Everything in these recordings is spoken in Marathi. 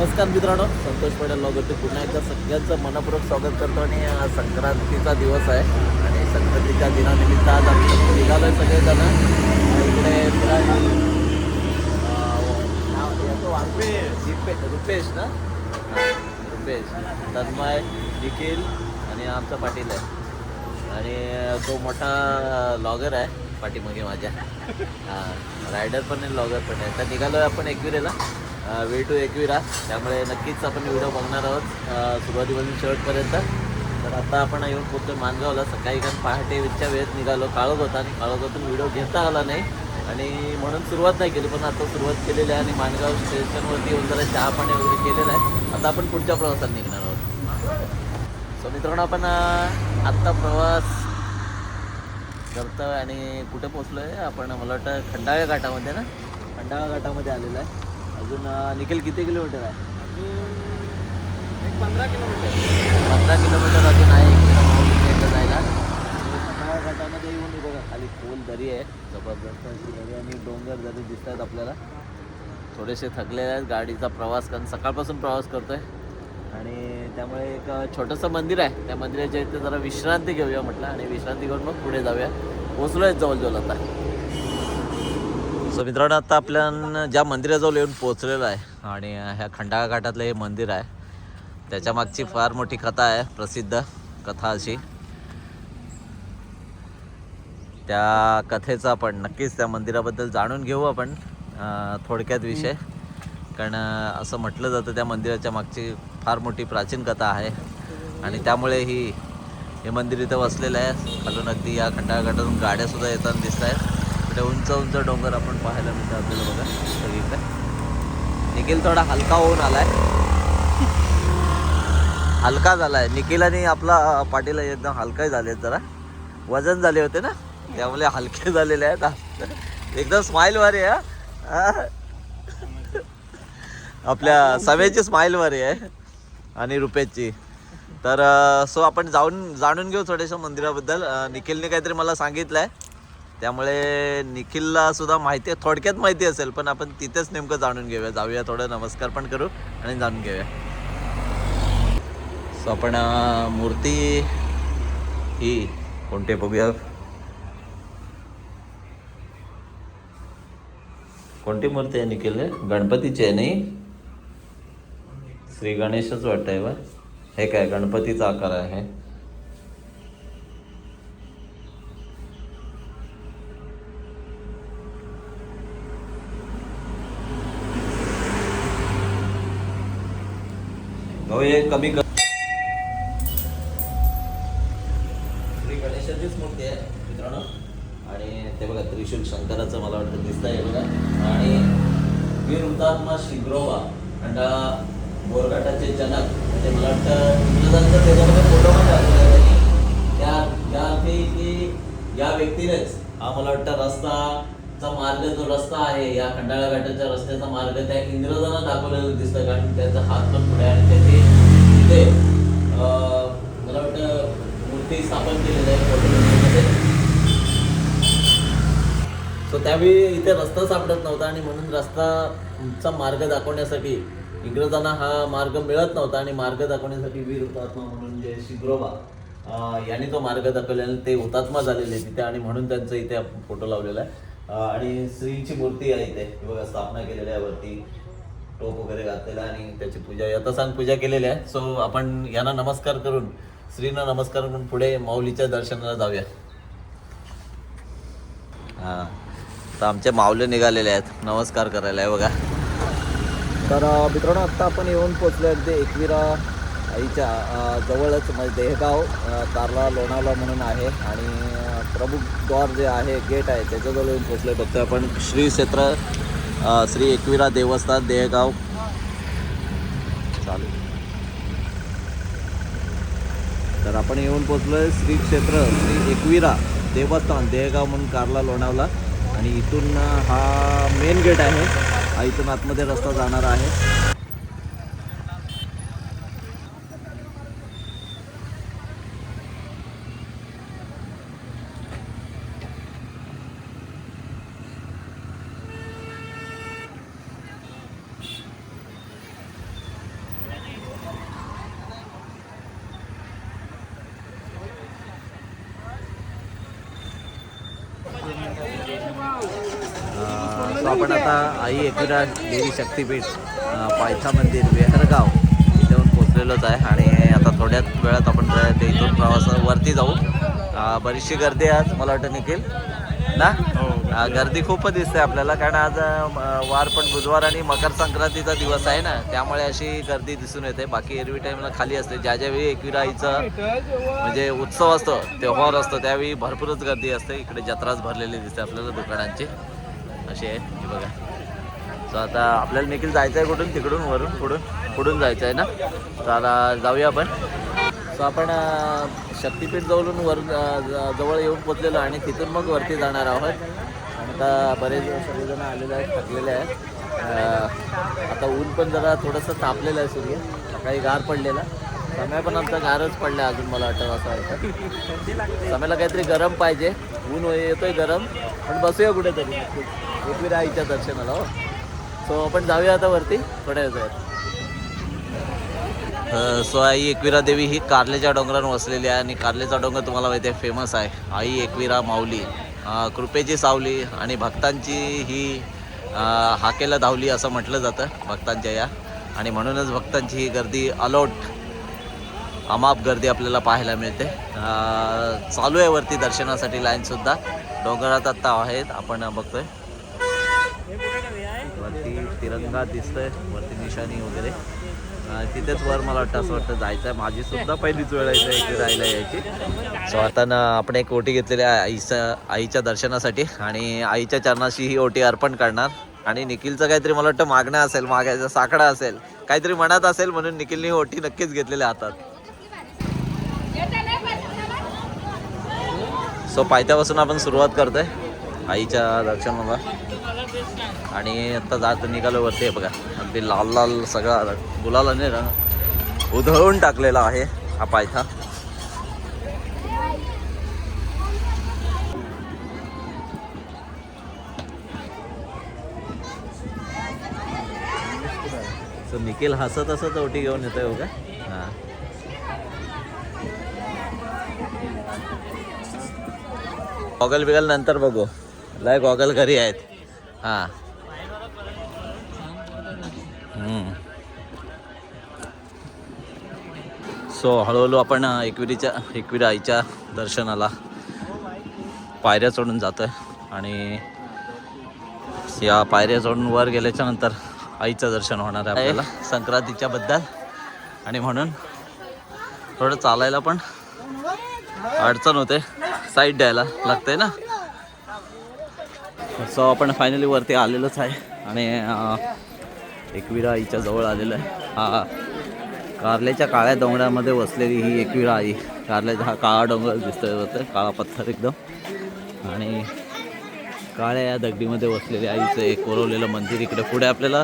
नमस्कार मित्रांनो संतोष पटेल लॉगरती पुन्हा एकदा सगळ्यांचं मनपूर्वक स्वागत करतो आणि आज संक्रांतीचा दिवस आहे आणि संक्रांतीच्या दिनानिमित्त आज आम्ही निघालोय सगळेजण. आणि इकडे दिपे रुपेश. ना? रुपेश. तन्मय निखिल आणि आमचा पाटील आहे. आणि तो मोठा लॉगर आहे पाठीमागे माझ्या. हां रायडर पण आहे लॉगर पण आहे. तर निघालो आहे आपण एकविरेला. वे टू एकविरा त्यामुळे नक्कीच आपण व्हिडिओ बघणार आहोत सुरुवातीपासून शेवटपर्यंत. तर आता आपण येऊन पोहोचलो मानगावला सकाळी कारण पहाटेच्या वेळेत निघालो. काळोख होता आणि काळोखातून व्हिडिओ घेता आला नाही. आणि म्हणून सुरुवात नाही केली पण आता सुरुवात केलेली आहे आणि मानगाव स्टेशनवरती येऊन जरा चहा पाणी वगैरे केलेलं आहे. आता आपण पुढच्या प्रवासात निघणार आहोत. सो मित्रांनो आपण आत्ता प्रवास करतोय आणि कुठे पोचलो आहे आपण मला वाटतं खंडाळ्या घाटामध्ये ना? खंडाळा घाटामध्ये आलेलं आहे. अजून निखिल किती किलोमीटर आहे? पंधरा किलोमीटर. पंधरा किलोमीटर अजून आहे एक किलोमीटर जायला. घाटामध्ये येऊन बघा खाली खोल दरी आहे जबरदस्त अशी दरी आणि डोंगर दरी दिसत आहेत आपल्याला. थोडेसे थकलेले आहेत गाडीचा प्रवास कारण सकाळपासून प्रवास करतोय. आणि त्यामुळे एक छोटंसं मंदिर आहे. त्या मंदिराच्या इथे जरा विश्रांती घेऊया म्हटलं आणि विश्रांती घेऊन मग पुढे जाऊया. पोचलो आहे जवळजवळ आता. सो मित्रांनो आता आपल्या ज्या मंदिराजवळ येऊन पोचलेलो आहे आणि ह्या खंडाळा घाटातलं हे मंदिर आहे त्याच्या मागची फार मोठी कथा आहे प्रसिद्ध कथा अशी. त्या कथेचा आपण नक्कीच त्या मंदिराबद्दल जाणून घेऊ आपण थोडक्यात विषय. कारण असं म्हटलं जातं त्या मंदिराच्या मागची फार मोठी प्राचीन कथा आहे आणि त्यामुळे ही हे मंदिर इथं वसलेलं आहे. खालून अगदी या खंडाळा घाटातून गाड्यासुद्धा येताना दिसत आहेत ते उंच उंच डोंगर आपण पाहायला मिळतं आपल्याला बघा. सगळीकडे निखिल थोडा हलका होऊन आलाय. हलका झालाय. निखिल आणि आपला पाटील एकदम हलका झाले जरा. वजन झाले होते ना? त्यामुळे हलके झालेले आहेत. एकदम स्माईल वारे आहे आपल्या समेची स्माईल वारे आहे. आणि रुपेशची. तर सो आपण जाऊन जाणून घेऊ थोड्याशा मंदिराबद्दल. निखिलने काहीतरी मला सांगितलं आहे त्यामुळे निखिलला सुद्धा माहिती आहे थोडक्यात माहिती असेल पण आपण तिथेच नेमकं जाणून घेऊया. जाऊया थोडं नमस्कार पण करू आणि जाणून घेऊया. सो आपण मूर्ती ही कोणते बघूया. कोणती मूर्ती आहे निखिल? गणपतीची आहे नाही? श्री गणेशच वाटतंय बा. हे काय गणपतीचा आकार आहे? हे कमी कर श्री गणेशाचीच मूर्ती आहे मित्रांनो. आणि ते बघा त्रिशूल शंकराचं मला वाटतं दिसत आहे बघा. आणि वीर हुतात्मा शिग्रोबा आणि बोरघाटाचे जनक. म्हणजे मला वाटतं इंग्रजांचं त्याच्यामध्ये फोटो पण टाकलेला आहे त्यांनी. त्या त्या अर्थी की या व्यक्तीनेच हा मला वाटतं रस्ताचा मार्ग जो रस्ता आहे या खंडाळा घाटाच्या रस्त्याचा मार्ग त्या इंग्रजांना दाखवलेला दिसतं. कारण त्याचा हात पण पुढे आहे आणि त्याचे तिथे मला वाटतं मूर्ती स्थापन केलेली आहे फोटोमध्ये सो त्यावेळी इथे रस्ता सापडत नव्हता आणि म्हणून रस्ताचा मार्ग दाखवण्यासाठी इंग्रजांना हा मार्ग मिळत नव्हता आणि मार्ग दाखवण्यासाठी वीर हुतात्मा म्हणून जे शिग्रोबा यांनी तो मार्ग दाखवलेला ते हुतात्मा झालेले तिथे आणि म्हणून त्यांचा इथे आपण फोटो लावलेला आहे. आणि श्रींची मूर्ती आहे इथे. बघा स्थापना केलेल्या आहे वरती. टोप वगैरे घातलेला आणि त्याची पूजा. आता सांग पूजा केलेली आहे. सो आपण यांना नमस्कार करून श्रीना नमस्कार करून पुढे माऊलीच्या दर्शनाला जाऊया. हां. तर आमचे माऊले निघालेले आहेत. नमस्कार करायला आहे बघा. तर मित्रांनो आत्ता आपण येऊन पोचलो अगदी एकविरा आईच्या जवळच म्हणजे देहगाव तारला लोणावला म्हणून आहे. आणि प्रमुखद्वार जे आहे गेट आहे त्याच्याजवळ येऊन पोचलो फक्त आपण श्री क्षेत्र श्री एकविरा देवस्थान देहगाव. चालू तर आपण येऊन पोचलोय श्री क्षेत्र श्री एकविरा देवस्थान देहगाव म्हणून कारला लोणावला. आणि इथून हा मेन गेट आहे. हा इथून आतमध्ये रस्ता जाणार आहे आपण आता आई एकविरा देवी शक्तीपीठ पायथा मंदिर वेहरगाव इथे येऊन पोचलेलोच आहे आणि आता थोड्याच वेळात आपण ते इथून प्रवासावरती जाऊ. बरीचशी गर्दी आहे आज मला वाटतं निखिल. ना? अ, गर्दी खूप दिसते आपल्याला कारण आज वार पण बुधवार आणि मकर संक्रांतीचा दिवस आहे ना त्यामुळे अशी गर्दी दिसून येते. बाकी एरवी टाईमला खाली असते. ज्या ज्यावेळी एकविरा आईचं म्हणजे उत्सव असतो त्योहार असतो त्यावेळी भरपूरच गर्दी असते. इकडे जत्राच भरलेली दिसते आपल्याला दुकानांची. अशी आहे हे बघा. सो आता आपल्याला निखील जायचं आहे कुठून? तिकडून वरून पुढून? पुढून जायचं आहे ना? तर आता जाऊया आपण. सो आपण शक्तीपीठ जवळून वर ज- जवळ येऊन पोचलेलो आणि तिथून मग वरती जाणार आहोत. आता बरेच सगळेजण आलेले आहेत थकलेले आहेत. आता ऊन पण जरा थोडंसं तापलेलं आहे सूर्य. सकाळी गार पडलेला. समय पण आमचा गारच पडला अजून मला वाटतं असं वाटतं. समयाला काहीतरी गरम पाहिजे. ऊन येतोय गरम. पण बसूया कुठेतरी. एकविरा आईच्या दर्शनाला हो. सो आपण जाऊया आता वरती. थोड्या वेळात. सो आई एकविरा देवी ही कारलेच्या डोंगरावर वसलेली आहे आणि कारलेचा डोंगर तुम्हाला माहिती आहे फेमस आहे. आई एकविरा माऊली. कृपेची सावली आणि भक्तांची ही हाकेला धावली असं म्हटलं जातं भक्तांच्या या. आणि म्हणूनच भक्तांची ही गर्दी अलोट अमाप गर्दी आपल्याला पाहायला मिळते. चालू आहे वरती दर्शनासाठी लाईनसुद्धा डोंगरात आत्ता आहेत आपण बघतोय. तिरंगा दिसतोय वरती निशाणी वगैरे. तिथेच वर मला वाटतं असं वाटतं जायचं आहे माझी सुद्धा पहिलीच वेळ आहे इथे राहायला यायची. सो आता ना आपण एक ओटी घेतलेली आहे आईचं आईच्या दर्शनासाठी आणि आईच्या चरणाशी ही ओटी अर्पण करणार. आणि निखिलचं काहीतरी मला वाटतं मागणं असेल मागायचं साकडा असेल. काहीतरी मनात असेल म्हणून निखिलने ओटी नक्कीच घेतलेल्या हातात. सो पायथ्यापासून आपण सुरुवात करतोय आईच्या दर्शनाला. आणि आता जात निघालो वरती आहे बघा. अगदी लाल लाल सगळा गुलालाने रंग उधळून टाकलेला आहे हा पायथा. सो निखिल हसत हसत ओटी घेऊन येतोय हो का हां. गॉगल बिगल नंतर बघू. लय गॉगल घरी आहेत. हां. सो हळूहळू आपण एकविरीच्या एकविरा आईच्या दर्शनाला पायऱ्या चढून जातोय. आणि या पायऱ्या चढून वर गेल्याच्यानंतर आईचं दर्शन होणार आहे आपल्याला संक्रांतीच्या बद्दल आणि म्हणून थोडं चालायला पण अडचण होते. साईड द्यायला लागते ना. सो आपण फायनली वरती आलेलोच आहे. आणि एकविरा आईच्या जवळ आलेलो आहे. हा कारल्याच्या काळ्या डोंगरामध्ये वसलेली ही एकविरा आई कारल्याचा हा काळा डोंगर दिसतोय होतं काळा पत्थर एकदम. आणि काळ्या या दगडीमध्ये वसलेले आईचं एक कोरवलेलं मंदिर इकडे पुढे आपल्याला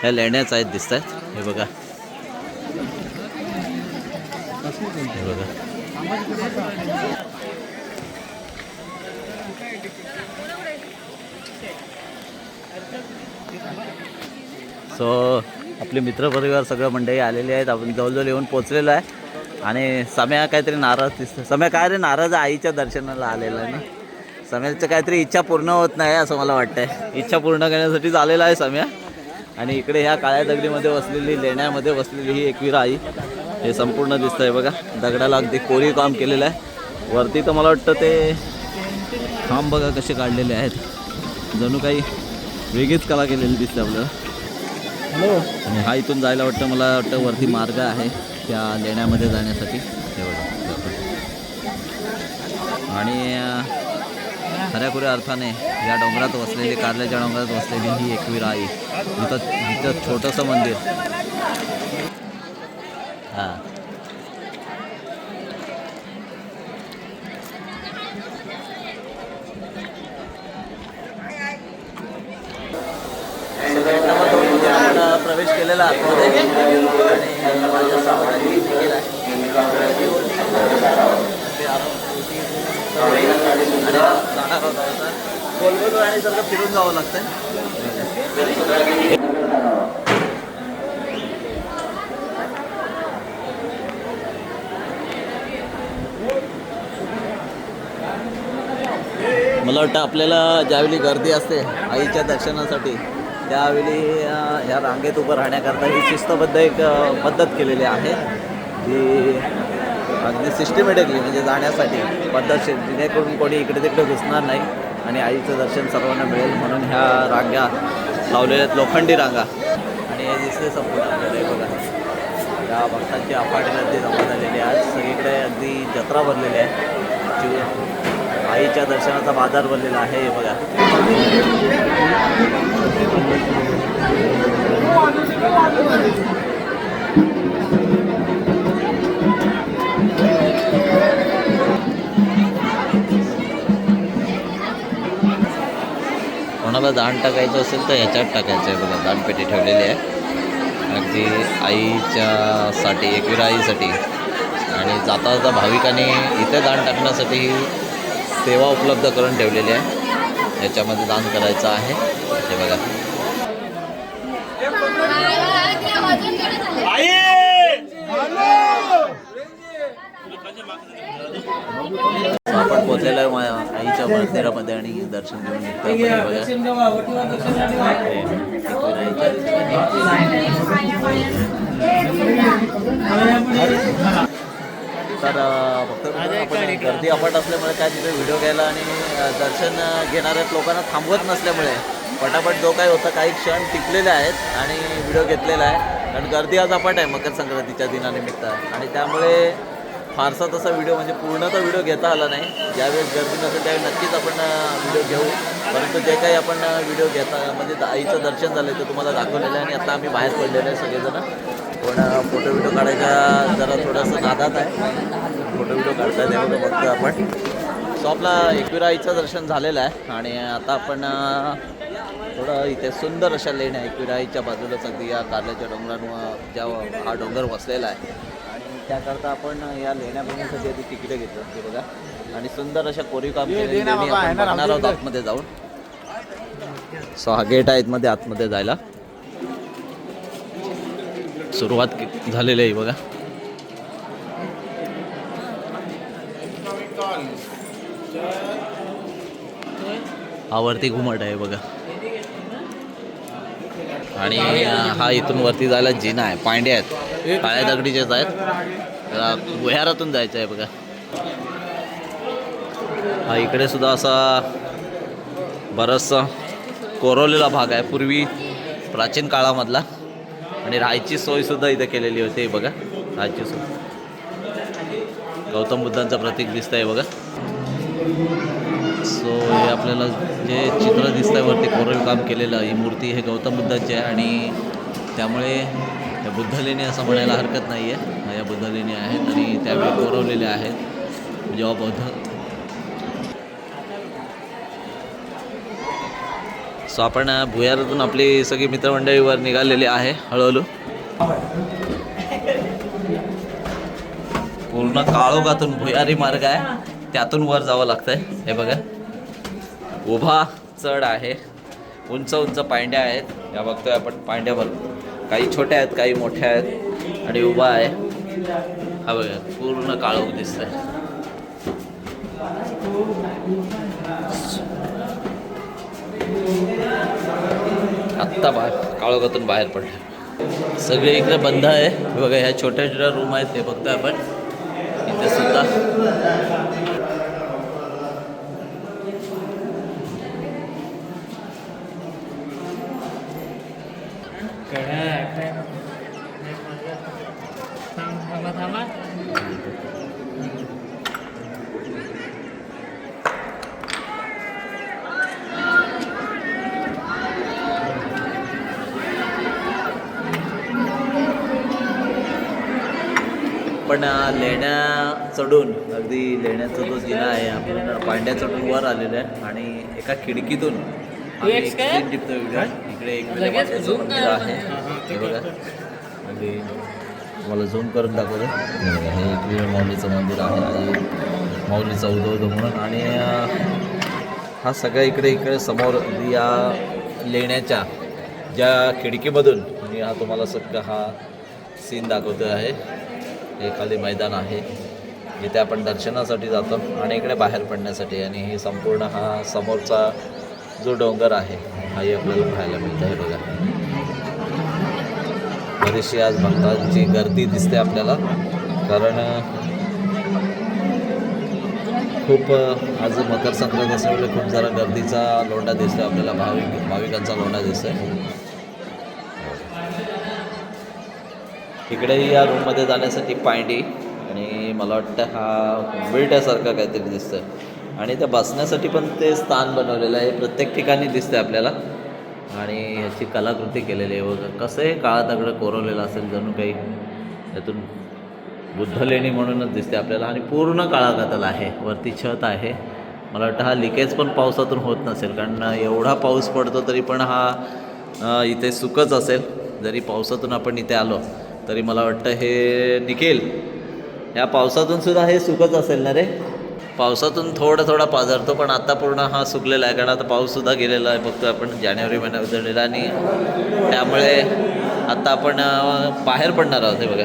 ह्या लेण्याच आहेत दिसत आहेत हे बघा. हे बघा. सो आपले मित्रपरिवार सगळं मंडळी आलेले आहेत. आपण जवळजवळ येऊन पोचलेलो आहे. आणि सम्या काहीतरी नाराज दिसतो सम्या काय रे? नाराज आईच्या दर्शनाला आलेला आहे ना? सम्याचं काहीतरी इच्छा पूर्ण होत नाही असं मला वाटतंय. इच्छा पूर्ण करण्यासाठीच आलेला आहे सम्या. आणि इकडे ह्या काळ्या दगडीमध्ये बसलेली लेण्यामध्ये बसलेली ही एकवीर आई. हे संपूर्ण दिसतंय बघा. दगडाला अगदी कोरीव काम केलेलं आहे. वरती तर मला वाटतं ते खांब बघा कसे काढलेले आहेत. जणू काही वेगळीच कला केलेली दिसते आपल्याला. आणि हा इथून जायला वाटतं मला वाटतं वरती मार्ग आहे त्या लेण्यामध्ये जाण्यासाठी. आणि खऱ्याखुऱ्या अर्थाने या डोंगरात वसलेली कारल्याच्या डोंगरात वसलेली ही एकवीर आई इथं इथं छोटंसं मंदिर. हां आपण प्रवेश केलेला आतमध्ये. आणि माझ्या सावकाशी केला गोल गोल राणीसारखं फिरून जावं लागतंय. मला वाटतं आपल्याला ज्यावेळी गर्दी असते आईच्या दर्शनासाठी त्यावेळी ह्या रांगेत उभं राहण्याकरता ही शिस्तबद्ध एक पद्धत केलेली आहे. ती अगदी सिस्टमॅटिकली म्हणजे जाण्यासाठी पद्धतशीर जेणेकरून कोणी इकडे तिकडे घुसणार नाही आणि आईचं दर्शन सर्वांना मिळेल म्हणून ह्या रांगा लावलेल्या आहेत लोखंडी रांगा. आणि हे दिसते संपूर्ण आपल्याला बघा. या भक्तांची अफाट गर्दी जमा झालेली आहे आज. सगळीकडे अगदी जत्रा भरलेली आहे. आईच्या दर्शनाचा बाजार भरलेला आहे हे बघा. कोणाला दाण टाकायचं असेल तर ह्याच्यात टाकायचं आहे. बघा दाणपेटी ठेवलेली आहे. अगदी आईच्यासाठी एकविरा आईसाठी. आणि जाता जाता भाविकांनी इथे दाण टाकण्यासाठी ही सेवा उपलब्ध करून ठेवलेली आहे. याच्यामध्ये दान करायचं आहे. हे बघा. आपण पोचलेलो आईच्या मंदिरामध्ये आणि दर्शन घेऊन बघा. तर फक्त आपण गर्दी अफाट असल्यामुळे काय तिथे व्हिडिओ घ्यायला आणि दर्शन घेणाऱ्या लोकांना थांबवत नसल्यामुळे पटापट जो काही होता काही क्षण टिकलेले आहेत आणि व्हिडिओ घेतलेला आहे. कारण गर्दी आज अफाट आहे मकर संक्रांतीच्या दिनानिमित्त. आणि त्यामुळे फारसा तसा व्हिडिओ म्हणजे पूर्ण तर व्हिडिओ घेता आला नाही. ज्यावेळेस गर्दी नसेल त्यावेळी नक्कीच आपण व्हिडिओ घेऊ. परंतु जे काही आपण व्हिडिओ घेता म्हणजे आईचं दर्शन झालं ते तुम्हाला दाखवलेलं आहे आणि आता आम्ही बाहेर पडलेलो आहे सगळेजण. पण फोटो व्हिडिओ काढायचा जरा थोडासा नादात आहे. फोटो व्हिडिओ काढता तेव्हा बघतो आपण. सो आपला एकविरा आईचं दर्शन झालेलं आहे. आणि आता आपण थोडं इथे सुंदर अशा लेण्या एकविरा आईच्या बाजूलाच अगदी या कारल्याच्या डोंगरांवर ज्या हा डोंगर वसलेला आहे. आणि त्याकरता आपण या लेण्या बघण्यासाठी आधी तिकिटं घेतलं. ते बघा. आणि सुंदर अशा कोरीव काम केलेली लेणी आपण बघणार आहोत आतमध्ये जाऊन. सो हा गेट आहे मध्ये आतमध्ये जायला. सुरुवात झालेली आहे बघा. हा वरती घुमट आहे बघा. आणि हा इथून वरती जायला जिना आहे पांडे आहेत. काळ्या दगडीचेच आहेत. त्याला भुयारातून जायचं आहे बघा. हा इकडे सुद्धा असा बराचसा कोरवलेला भाग आहे. पूर्वी प्राचीन काळामधला. आणि राहायची सोय सुद्धा इथे केलेली होती बघा. राहायची सोय. गौतम बुद्धांचं प्रतीक दिसत आहे बघा. सो हे आपल्याला जे चित्र दिसतंय वरती कोरीव काम केलेलं ही मूर्ती हे गौतम बुद्धाची आहे आणि त्यामुळे या बुद्धलेणी असं म्हणायला हरकत नाही आहे या बुद्धलेणी आहेत आणि त्यावेळी कोरवलेल्या आहेत. जेव्हा बौद्ध सो आपण भुयारातून आपली सगळी मित्रमंडळीवर निघालेली आहे हळूहळू. पूर्ण काळोखातून भुयारी मार्ग आहे. त्यातून वर जावं लागतंय. हे बघा. उभा चढ आहे. उंच उंच पांड्या आहेत. या बघतोय आपण पांड्यावर. काही छोट्या आहेत काही मोठ्या आहेत. आणि उभा आहे. हा बघा पूर्ण काळोख दिसतंय. आत्ता बाहेर काळोखातून बाहेर पडलं. सगळे इकडे बंद आहे. बघा ह्या छोट्या छोट्या रूम आहेत ते बघतोय आपण. इथे सुद्धा. पण लेण्या चढून अगदी लेण्याचा जो जिना आहे आपण पांड्या चढून वर आलेलो आहे आणि एका खिडकीतून व्हिडिओ. इकडे एक. आहे. ठीक बघा. अगदी मला झूम करून दाखवतो. हे एकविरा माऊलीचं मंदिर आहे आई माऊलीचा उदो उदो म्हणून आणि हा सगळा इकडे इकडे समोर या लेण्याच्या ज्या खिडकीमधून मी हा तुम्हाला सगळं हा सीन दाखवतो आहे. हे खाली मैदान आहे इथे आपण दर्शनासाठी जातो आणि इकडे बाहेर पडण्यासाठी. आणि हे संपूर्ण हा समोरचा जो डोंगर आहे हाही आपल्याला पाहायला मिळतं हे बघा. बरीचशी आज भक्तांची गर्दी दिसते आपल्याला कारण खूप आज मकर संक्रांत असल्यामुळे खूप जरा गर्दीचा लोंढा दिसतो आपल्याला भाविक भाविकांचा लोंढा दिसतोय. इकडेही या रूममध्ये जाण्यासाठी पायंडी आणि मला वाटतं हा विळट्यासारखा काहीतरी दिसतं आणि त्या बसण्यासाठी पण ते स्थान बनवलेलं आहे. प्रत्येक ठिकाणी दिसतं आपल्याला. आणि ह्याची कलाकृती केलेली आहे. वगैरे कसं आहे काळा दगड कोरवलेलं असेल जणू काही त्यातून बुद्धलेणी म्हणूनच दिसते आपल्याला. आणि पूर्ण काळा आहे. वरती छत आहे. मला वाटतं हा लिकेज पण पावसातून होत नसेल. कारण एवढा पाऊस पडतो तरी पण हा इथे सुकच असेल. जरी पावसातून आपण इथे आलो तरी मला वाटतं हे निघेल या पावसातून सुद्धा हे सुकत असेल ना रे? पावसातून थोडा थोडा पाझरतो पण आता पूर्ण हा सुकलेला आहे कारण आता पाऊससुद्धा गेलेला आहे फक्त आपण जानेवारी महिन्यात उजळलेला आणि त्यामुळे आता आपण बाहेर पडणार आहोत हे बघा.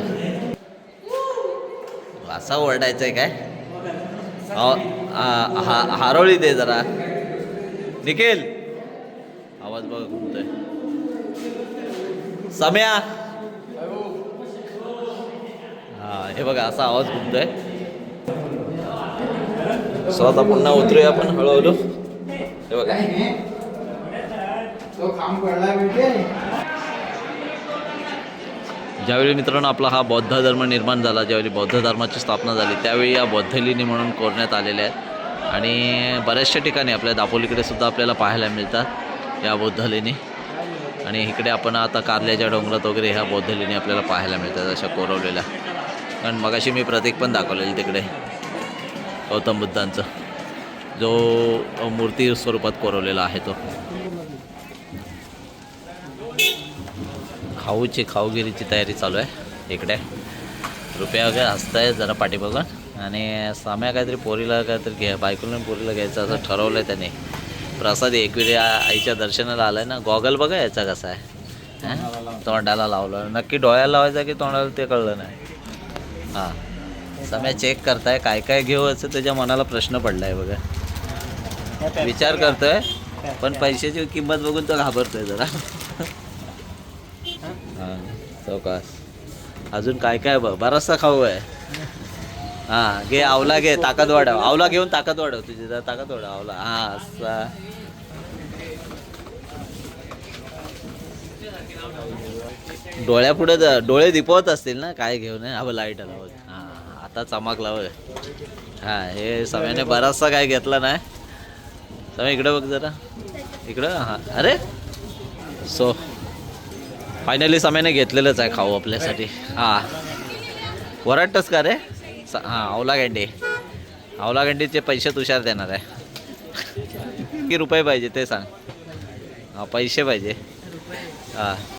असा ओरडायचं आहे काय? अहो, हा हारोळी दे जरा. निखेल! आवाज बघ घुमतोय. सम्या! हे बघा असा आवाज घुमतोय सो आता पुन्हा उतरूया आपण हळूहळू. हे बघा. ज्यावेळी मित्रांनो आपला हा बौद्ध धर्म निर्माण झाला ज्यावेळी बौद्ध धर्माची स्थापना झाली त्यावेळी या बौद्धलिनी म्हणून कोरण्यात आलेल्या आहेत. आणि बऱ्याचशा ठिकाणी आपल्या दापोलीकडे सुद्धा आपल्याला पाहायला मिळतात या बौद्धलिनी. आणि इकडे आपण आता कारल्याच्या डोंगरात वगैरे ह्या बौद्धलिनी आपल्याला पाहायला मिळतात अशा कोरवलेल्या. कारण मगाशी मी प्रतीक पण दाखवलेलं तिकडे. गौतम बुद्धांचं. जो मूर्ती स्वरूपात कोरवलेला आहे तो. खाऊची खाऊगिरीची तयारी चालू आहे इकडे. रुपया वगैरे हसताय जरा पाठी बघून आणि साम्या काहीतरी पोरीला काहीतरी घ्या बायकोला पोरीला घ्यायचं असं ठरवलं आहे त्याने. प्रसाद एकविरी आईच्या दर्शनाला आलाय ना. गॉगल बघा याचा कसा आहे. तोंडाला लावलं. नक्की डोळ्याला लावायचं की तोंडाला ते कळलं नाही. हां. सम्या चेक करताय काय काय घेऊ असं त्याच्या मनाला प्रश्न पडलाय बघा. विचार करतोय पण पैशाची किंमत बघून तो घाबरतोय जरा. हां चौकास. अजून काय काय बघ बराचसा खाऊ आहे. हां घे आवला घे ताकद वाढव. आवला घेऊन ताकद वाढव तुझी जरा ताकद वाढव आवला. हां असा. डोळ्यापुढे डोळे दिपवत असतील ना काय घेऊन हवं लाइट आला बघ. हां आता चमकला बघ. हां हे सगळ्याने बराचसा काय घेतला नाही. समय इकडं बघ जरा. इकडं? हां. अरे! सो फायनली समयाने घेतलेलंच आहे खाऊ आपल्यासाठी. हां. वराटच का रे? स हां आवला गंडी. आवला गंडीचे पैसे तुषार देणार आहे. किती रुपये पाहिजे ते सांग. हां पैसे पाहिजे. हां